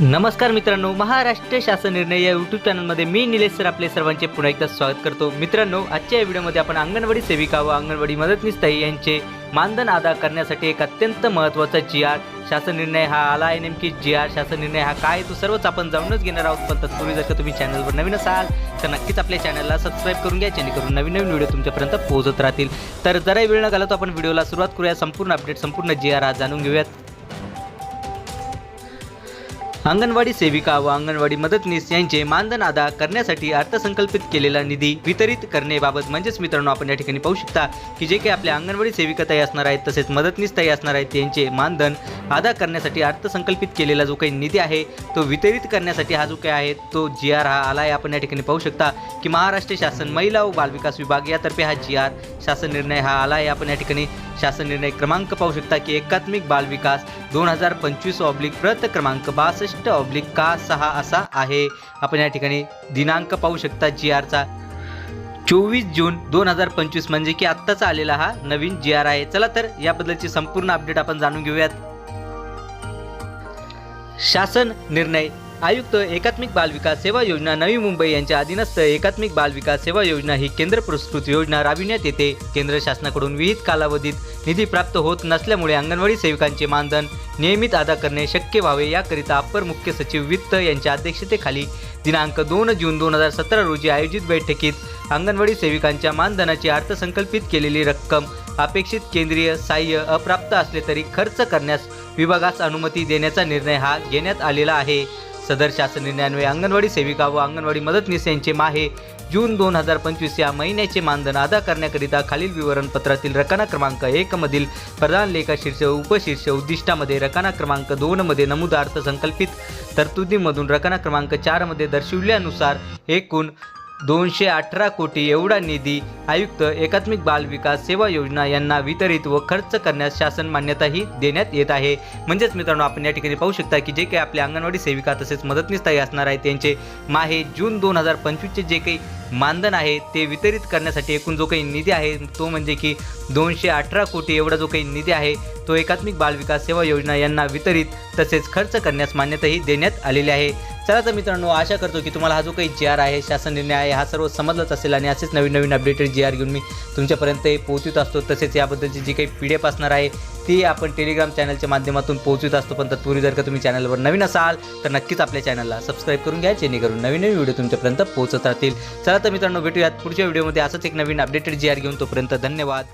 नमस्कार मित्रांनो महाराष्ट्र शासन निर्णय या यूट्यूब चॅनलमध्ये मी निलेश सर आपले सर्वांचे पुन्हा एकदा स्वागत करतो. मित्रांनो आजच्या या व्हिडिओमध्ये आपण अंगणवाडी सेविका व अंगणवाडी मदतनीस ताई यांचे मानधन अदा करण्यासाठी एक अत्यंत महत्त्वाचा जी आर शासन निर्णय हा आला आहे. नेमकी जी आर शासन निर्णय हा काय आहे तो सर्वच आपण जाऊनच घेणार आहोत. पण तत्पूर्वी जर का तुम्ही चॅनलवर नवीन असाल तर नक्कीच आपल्या चॅनलला सबस्क्राईब करून घ्या जेणेकरून नवीन नवीन व्हिडिओ तुमच्यापर्यंत पोहोचत राहतील. तर जरा वेळ न घालवता आपण व्हिडिओला सुरुवात करूया. संपूर्ण अपडेट संपूर्ण जी आर आज जाणून घेऊयात. अंगणवाडी सेविका व अंगणवाडी मदतनीस यांचे मानधन अदा करण्यासाठी अर्थसंकल्पित केलेला निधी वितरित करण्याबाबत म्हणजेच मित्रांनो आपण या ठिकाणी पाहू शकता की जे काही आपल्या अंगणवाडी सेविका ताई असणार आहेत तसेच मदतनीस ताई असणार आहेत त्यांचे मानधन अदा करण्यासाठी अर्थसंकल्पित केलेला जो काही निधी आहे तो वितरित करण्यासाठी हा जो काही आहे तो जी आर हा आला आहे आपण या ठिकाणी पाहू शकता की महाराष्ट्र शासन महिला व बालविकास विभाग यातर्फे हा जी आर शासन निर्णय हा आला आहे आपण या ठिकाणी शासन निर्णय क्रमांक पाहू शकता की एकात्मिक बालविकास दोन हजार पंचवीस ऑब्लिक प्रत क्रमांक बासष्ट ऑब्लिक का सहा असा आहे? आपण या ठिकाणी दिनांक पाहू शकता जी आरचा चोवीस जून दोन हजार पंचवीस म्हणजे की आत्ताचा आलेला हा नवीन जी आर आहे. चला तर याबद्दलची संपूर्ण अपडेट आपण जाणून घेऊयात. शासन निर्णय आयुक्त एकात्मिक बाल विकास सेवा योजना नवी मुंबई यांच्या अधीनस्थ एकात्मिक बाल विकास सेवा योजना ही केंद्र पुरस्कृत योजना राबविण्यात येते. केंद्र शासनाकडून विहित कालावधीत निधी प्राप्त होत नसल्यामुळे अंगणवाडी सेविकांचे मानधन नियमित अदा करणे शक्य व्हावे याकरिता अप्पर मुख्य सचिव वित्त यांच्या अध्यक्षतेखाली दिनांक दोन जून दोन हजार सतरा रोजी आयोजित बैठकीत अंगणवाडी सेविकांच्या मानधनाची अर्थसंकल्पित केलेली रक्कम अपेक्षित केंद्रीय सहाय्य अप्राप्त असले तरी खर्च करण्यास विभागास अनुमती देण्याचा निर्णय हा घेण्यात आलेला आहे. सदर शासन निर्णयान्वये अंगणवाडी सेविका व अंगणवाडी मदतनीस यांचे माहे. जून दोन हजार पंचवीस या महिन्याचे मानधन अदा करण्याकरिता खालील विवरणपत्रातील रकाना क्रमांक एकमधील प्रधान लेखा शीर्ष उपशीर्ष उद्दिष्टामध्ये रकाना क्रमांक दोनमध्ये नमूद अर्थसंकल्पित तरतुदीमधून रकाना क्रमांक चारमध्ये दर्शविल्यानुसार एकूण दोनशे अठरा कोटी एवढा निधी आयुक्त एकात्मिक बाल विकास सेवा योजना यांना वितरित व खर्च करण्यास शासन मान्यताही देण्यात येत आहे. म्हणजेच मित्रांनो आपण या ठिकाणी पाहू शकता की जे काही आपल्या अंगणवाडी सेविका तसेच मदतनीस ताई असणार आहे त्यांचे माहे जून दोन हजार पंचवीसचे जे काही मानधन आहे ते वितरित करण्यासाठी एकूण जो काही निधी आहे तो म्हणजे की दोनशे अठरा कोटी एवढा जो काही निधी आहे तो एकात्मिक बाल विकास सेवा योजना यांना वितरित तसेच खर्च करण्यास मान्यताही देण्यात आलेली आहे. चला तर मित्रांनो आशा करतो की तुम्हाला हा जो काही जी आर आहे शासन निर्णय आहे हा सर्व समजलाच असेल आणि असेच नवीन नवीन अपडेटेड जी आर घेऊन मी तुमच्यापर्यंत पोहोचत असतो. तसेच याबद्दलची जी काही पी डी एफ असणार आहे ती आपण टेलिग्राम चॅनलच्या माध्यमातून पोहोचत असतो. पण तत्पूर्वी जर का तुम्ही चॅनलवर नवीन असाल तर नक्कीच आपल्या चॅनलला सबस्क्राईब करून घ्या जेणेकरून नवीन नवीन व्हिडिओ तुमच्यापर्यंत पोहोचत राहतील. चला तर मित्रांनो भेटूयात पुढच्या व्हिडिओमध्ये असंच एक नवीन अपडेटेड जी आर घेऊन तोपर्यंत धन्यवाद.